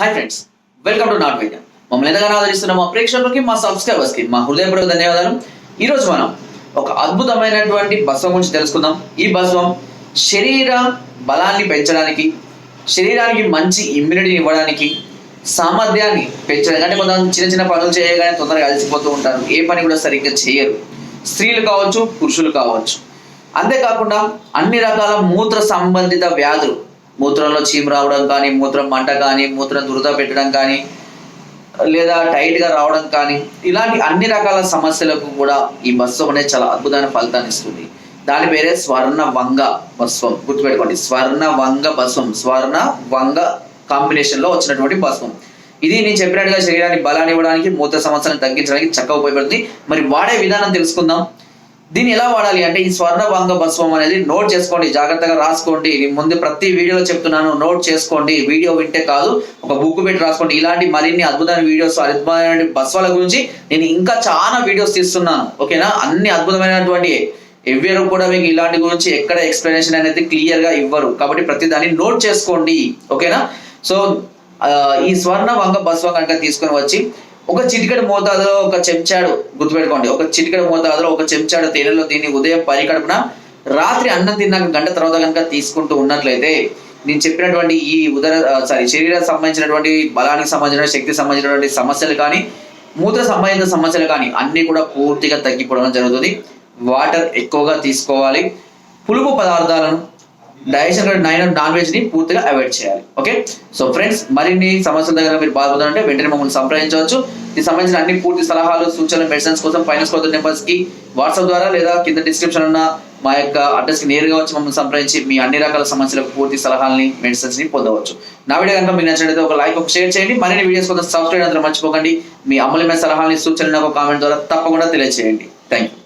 Hi friends welcome to not media మమ్మల్ని ఎంతగానో ఆదరిస్తున్న మా ప్రేక్షకులకి మా సబ్స్క్రైబర్స్కి మా హృదయపూర్వక ధన్యవాదాలు. ఈ రోజు మనం ఒక అద్భుతమైనటువంటి భస్వం గురించి తెలుసుకుందాం. ఈ భస్వం శరీర బలాన్ని పెంచడానికి శరీరానికి మంచి ఇమ్యూనిటీ ఇవ్వడానికి సామర్థ్యాన్ని పెంచడానికి అంటే కొంతమంది చిన్న చిన్న పనులు చేయగానే తొందరగా అలసిపోతూ ఉంటారు. ఏ పని కూడా సరిగ్గా చేయరు. స్త్రీలు కావచ్చు పురుషులు కావచ్చు. అంతేకాకుండా అన్ని రకాల మూత్ర సంబంధిత వ్యాధులు మూత్రంలో చీమ రావడం కానీ మూత్రం మంట కానీ మూత్రం దురద పెట్టడం కానీ లేదా టైట్గా రావడం కానీ ఇలాంటి అన్ని రకాల సమస్యలకు కూడా ఈ భస్వం అనేది చాలా అద్భుతమైన ఫలితాన్ని ఇస్తుంది. దాని పేరే స్వర్ణ వంగ భస్వం గుర్తుపెట్టుకోండి స్వర్ణ వంగ భస్వం స్వర్ణ వంగ కాంబినేషన్లో వచ్చినటువంటి భస్వం ఇది నేను చెప్పినట్టుగా శరీరానికి బలాన్ని ఇవ్వడానికి మూత్ర సమస్యలను తగ్గించడానికి చక్కగా ఉపయోగపడుతుంది. మరి వాడే విధానం తెలుసుకుందాం. దీన్ని ఎలా వాడాలి అంటే ఈ స్వర్ణ భంగ భస్వం అనేది నోట్ చేసుకోండి జాగ్రత్తగా రాసుకోండి. నేను ముందు ప్రతి వీడియోలో చెప్తున్నాను నోట్ చేసుకోండి. వీడియో వింటే కాదు ఒక బుక్ పెట్టి రాసుకోండి. ఇలాంటి మరిన్ని అద్భుతమైన వీడియోస్ అద్భుతమైన భస్వాల గురించి నేను ఇంకా చాలా వీడియోస్ తీస్తున్నాను. ఓకేనా అన్ని అద్భుతమైనటువంటి ఎవ్వరు కూడా మీకు ఇలాంటి గురించి ఎక్కడ ఎక్స్ప్లెనేషన్ అనేది క్లియర్గా ఇవ్వరు. కాబట్టి ప్రతి దాన్ని నోట్ చేసుకోండి. ఓకేనా సో ఈ స్వర్ణ వంగ భస్వం కనుక తీసుకొని వచ్చి ఒక చిటికెడు మోతాదులో ఒక చెంచాడు గుర్తుపెట్టుకోండి ఒక చిటికెడు మోతాదులో ఒక చెంచాడు తేనెలో దీన్ని ఉదయం పరికడుపున రాత్రి అన్నం తిన్నాక గంట తర్వాత కనుక తీసుకుంటూ ఉన్నట్లయితే నేను చెప్పినటువంటి ఈ ఉదర సారీ శరీరం సంబంధించినటువంటి బలానికి సంబంధించిన శక్తి సంబంధించినటువంటి సమస్యలు కానీ మూత్ర సంబంధించిన సమస్యలు కానీ అన్నీ కూడా పూర్తిగా తగ్గిపోవడం జరుగుతుంది. వాటర్ ఎక్కువగా తీసుకోవాలి. పులుపు పదార్థాలను డైజెషన్ నైన్ నాన్ వెజ్ని పూర్తిగా అవాయిడ్ చేయాలి. ఓకే? సో ఫ్రెండ్స్ మరిన్ని సమస్యల దగ్గర మీరు బాధపడుతుంటే వెంటనే మమ్మల్ని సంప్రదించవచ్చు. దీనికి సంబంధించిన అన్ని పూర్తి సలహాలు సూచనలు మెడిసిన్స్ కోసం ఫైనాన్స్ స్కోర్ నెంబర్స్కి వాట్సాప్ ద్వారా లేదా కింద డిస్క్రిప్షన్ ఉన్న మా యొక్క అడ్రస్కి నేరుగా వచ్చి మమ్మల్ని సంప్రదించి మీ అన్ని రకాల సమస్యలకు పూర్తి సలహాలని మెడిసిన్స్ని పొందవచ్చు. నా వీడియో కనుక మీకు నచ్చినట్లయితే ఒక లైక్ ఒక షేర్ చేయండి. మరిన్ని వీడియోస్ కోసం సబ్స్క్రైబ్ అందరూ మర్చిపోకండి. మీ అమూల్యమైన సలహాలని సూచనలు నాకు కామెంట్ ద్వారా తప్పకుండా తెలియజేయండి థ్యాంక్ యూ